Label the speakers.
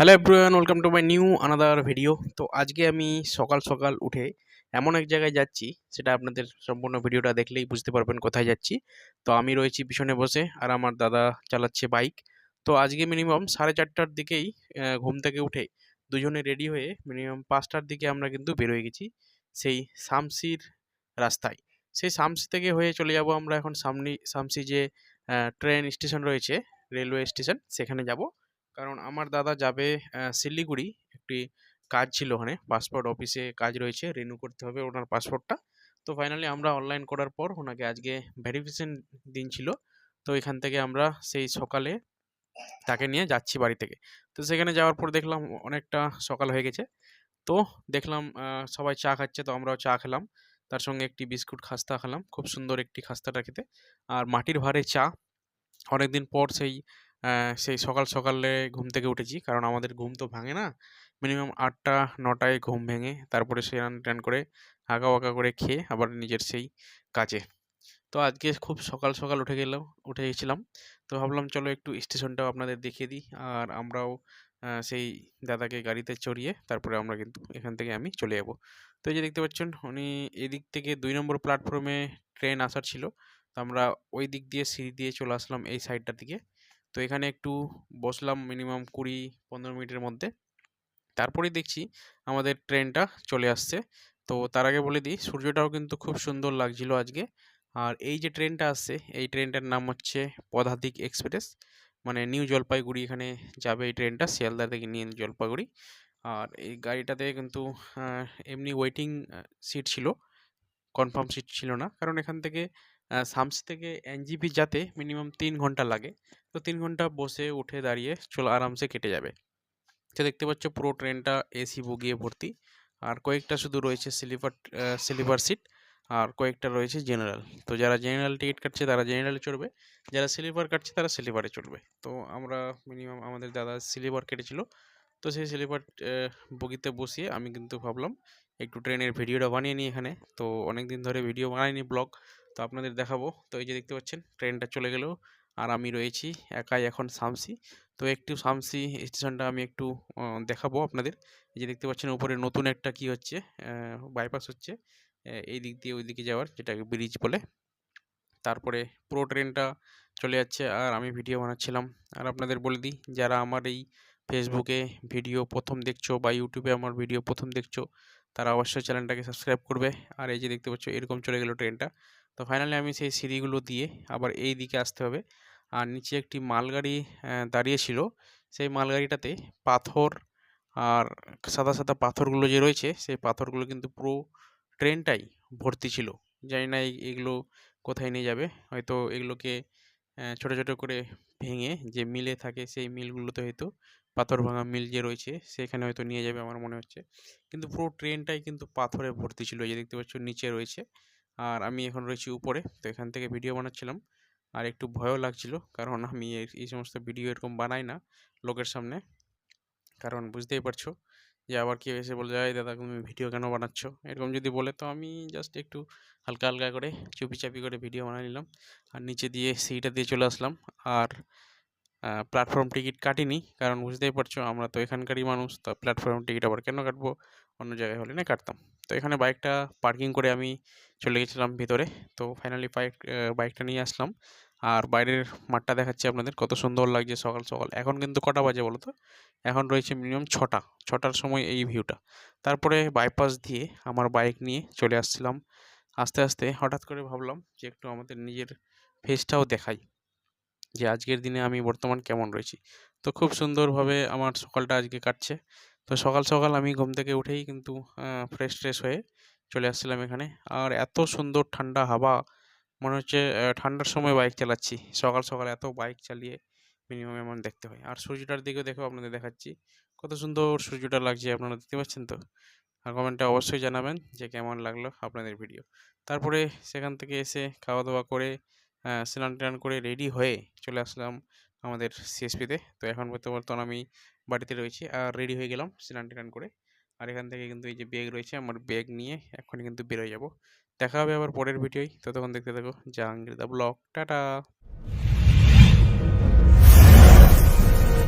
Speaker 1: Hello everyone welcome to my new another video তো আজকে আমি সকাল সকাল উঠে এমন এক জায়গায় যাচ্ছি, সেটা আপনাদের সম্পূর্ণ ভিডিওটা দেখলেই বুঝতে পারবেন কোথায় যাচ্ছি। তো আমি রয়েছি পিছনে বসে আর আমার দাদা চালাচ্ছে বাইক তো আজকে মিনিমাম সাড়ে চারটার দিকেই ঘুম থেকে উঠে দুজনে রেডি হয়ে মিনিমাম পাঁচটার দিকে আমরা কিন্তু বেরোয় গেছি সেই শামসির রাস্তায়। সেই শামসি থেকে হয়ে চলে যাব আমরা এখন সামনে, শামসি যে ট্রেন স্টেশন রয়েছে রেলওয়ে স্টেশন সেখানে যাব। কারণ আমার দাদা যাবে শিলিগুড়ি। একটি কাজ ছিল ওখানে পাসপোর্ট অফিসে কাজ রয়েছে রিনিউ করতে হবে ওনার পাসপোর্টটা তো ফাইনালি আমরা অনলাইন করার পর ওনাকে আজকে ভেরিফিকেশন দিন ছিল। তো এখান থেকে আমরা সেই সকালে তাকে নিয়ে যাচ্ছি বাড়ি থেকে। তো সেখানে যাওয়ার পর দেখলাম অনেকটা সকাল হয়ে গেছে। তো দেখলাম সবাই চা খাচ্ছে, তো আমরাও চা খেলাম। তার সঙ্গে একটি বিস্কুট খাস্তা খেলাম। খুব সুন্দর একটি খাস্তাটা খেতে। আর মাটির ভারে চা। অনেকদিন পর সেই সেই সকাল সকালে ঘুম থেকে উঠেছি। কারণ আমাদের ঘুম তো ভাঙে না। মিনিমাম আটটা, নটায় ঘুম ভেঙে তারপরে স্নান টান করে হাঁকা ওয়াকা করে খেয়ে আবার নিজের সেই কাজে। তো আজকে খুব সকাল সকাল উঠে গেলাম, উঠে গেছিলাম। তো ভাবলাম চলো একটু স্টেশনটাও আপনাদের দেখিয়ে দিই। আর আমরাও সেই দাদাকে গাড়িতে চড়িয়ে তারপরে আমরা কিন্তু এখান থেকে আমি চলে যাব। তো এই যে দেখতে পাচ্ছেন, উনি এদিক থেকে দুই নম্বর প্ল্যাটফর্মে ট্রেন আসার ছিল। তো আমরা ওই দিক দিয়ে সিঁড়ি দিয়ে চলে আসলাম এই সাইডটার দিকে। তো এখানে একটু বসলাম মিনিমাম কুড়ি পনেরো মিনিটের মধ্যে। তারপরেই দেখছি আমাদের ট্রেনটা চলে আসছে। তো তার আগে বলে দিই, সূর্যটাও কিন্তু খুব সুন্দর লাগছিল আজকে। আর এই যে ট্রেনটা আসছে, এই ট্রেনটার নাম হচ্ছে পদাতিক এক্সপ্রেস। মানে নিউ জলপাইগুড়ি এখানে যাবে এই ট্রেনটা, শিয়ালদা থেকে নিয়ে জলপাইগুড়ি। আর এই গাড়িটাতে কিন্তু এমনি ওয়েটিং সিট ছিল। কনফার্ম সিট ছিল না। কারণ এখান থেকে শামসি থেকে এনজিপি যাতে মিনিমাম তিন ঘণ্টা লাগে, তো তিন ঘণ্টা বসে উঠে দাঁড়িয়ে চলো আরামসে কেটে যাবে। তো দেখতে পাচ্ছ পুরো ট্রেনটা এসি বগিয়ে ভর্তি, আর কয়েকটা শুধু রয়েছে স্লিপার স্লিপার সিট, আর কয়েকটা রয়েছে জেনারেল। তো যারা জেনারেল টিকিট কাটছে তারা জেনারেলে চড়বে, যারা স্লিপার কাটছে তারা স্লিপারে চড়বে। তো আমরা মিনিমাম আমাদের দাদা স্লিপার কেটেছিল, তো সেই স্লিপার বগিতে বসিয়ে আমি কিন্তু ভাবলাম, একটু ট্রেনের ভিডিওটা বানিয়ে নিই এখানে। তো অনেক দিন ধরে ভিডিও বানাইনি ব্লগ তো আপনাদের দেখাবো। তো এই যে দেখতে পাচ্ছেন, ট্রেনটা চলে গেল আর আমি রয়েছি একাই এখন শামসি তো একটু শামসি স্টেশনটা আমি একটু দেখাবো আপনাদের। এই যে দেখতে পাচ্ছেন, উপরে নতুন একটা কি হচ্ছে বাইপাস হচ্ছে এই দিক দিয়ে ওই দিকে যাওয়ার, যেটাকে ব্রিজ বলে। তারপরে পুরো ট্রেনটা চলে যাচ্ছে আর আমি ভিডিও বানাচ্ছিলাম। আর আপনাদের বলে দিই, যারা আমার এই ফেসবুকে ভিডিও প্রথম দেখছ বা ইউটিউবে আমার ভিডিও প্রথম দেখছ, তারা অবশ্যই চ্যানেলটাকে সাবস্ক্রাইব করবে। আর এই যে দেখতে পাচ্ছ, এরকম চলে গেল ট্রেনটা। তো ফাইনালি আমি সেই সিঁড়িগুলো দিয়ে আবার এই দিকে আসতে হবে। আর নিচে একটি মালগাড়ি আহ, দাঁড়িয়ে ছিল। সেই মালগাড়িটাতে পাথর আর সাদা সাদা পাথরগুলো যে রয়েছে সেই পাথরগুলো কিন্তু পুরো ট্রেনটাই ভর্তি ছিল। জানি না এগুলো কোথায় নিয়ে যাবে। হয়তো এগুলোকে ছোট ছোট করে ভেঙে যে মিলে থাকে সেই মিলগুলোতে হয়তো পাথর ভাঙা মিল যে রয়েছে সেখানে হয়তো নিয়ে যাবে আমার মনে হচ্ছে। কিন্তু পুরো ট্রেনটাই কিন্তু পাথরে ভর্তি ছিল যে দেখতে পাচ্ছ নিচে রয়েছে। আর আমি এখন রয়েছি উপরে, তো এখান থেকে ভিডিও বানাচ্ছিলাম। আর একটু ভয়ও লাগছিল, কারণ আমি এই- সমস্ত ভিডিও এরকম বানাই না লোকের সামনে। কারণ বুঝতেই পারছ যে আবার কেউ এসে বলে যায় দাদা, তুমি ভিডিও কেন বানাচ্ছ? এরকম যদি বলে, তো আমি জাস্ট একটু হালকা হালকা করে চুপি চাপি করে ভিডিও বানিয়ে নিলাম। আর নিচে দিয়ে সিঁড়িটা দিয়ে চলে আসলাম। আর প্ল্যাটফর্ম টিকিট কাটিনি, কারণ বুঝতেই পারছ আমরা তো এখানকারই মানুষ, তো প্ল্যাটফর্ম টিকিট আবার কেন কাটবো? অন্য জায়গায় হলে না কাটতাম। তো এখানে বাইকটা পার্কিং করে আমি চলে গেছিলাম ভিতরে। তো ফাইনালি বাইক বাইকটা নিয়ে আসলাম। আর বাইরের মাঠটা দেখাচ্ছি আপনাদের, কত সুন্দর লাগছে সকাল সকাল। এখন কিন্তু কটা বাজে বলো তো এখন রয়েছে মিনিমাম ছটা। ছটার সময় এই ভিউটা তারপরে বাইপাস দিয়ে আমার বাইক নিয়ে চলে আসছিলাম। আস্তে আস্তে হঠাৎ করে ভাবলাম যে একটু আমাদের নিজের ফেসটাও দেখাই। যে আজকের দিনে আমি বর্তমান কেমন রয়েছি। তো খুব সুন্দরভাবে আমার সকালটা আজকে কাটছে। তো সকাল সকাল আমি ঘুম থেকে উঠেই কিন্তু ফ্রেশ ট্রেশ হয়ে চলে আসছিলাম এখানে। আর এত সুন্দর ঠান্ডা হাওয়া, মনে হচ্ছে ঠান্ডার সময় বাইক চালাচ্ছি। সকাল সকাল এত বাইক চালিয়ে মিনিমাম এমন দেখতে হয়। আর সূর্যটার দিকেও দেখো আপনাদের দেখাচ্ছি। কত সুন্দর সূর্যটা লাগছে, আপনারা দেখতে পাচ্ছেন তো? আর কমেন্টে অবশ্যই জানাবেন যে কেমন লাগল আপনাদের ভিডিও তারপরে সেখান থেকে এসে খাওয়া দাওয়া করে স্নান টান করে রেডি হয়ে চলে আসলাম আমাদের সিএসপিতে তো। এখন বর্তমান আমি বাড়িতে রয়েছি। আর রেডি হয়ে গেলাম স্নান টান করে। আর এখান থেকে কিন্তু এই যে ব্যাগ রয়েছে, আমার ব্যাগ নিয়ে এখনই কিন্তু বেরোয় যাব। দেখা হবে আবার পরের ভিডিওয়। ততক্ষণ দেখতে থাকো, জাহাঙ্গীর দা ব্লগ। টাটা!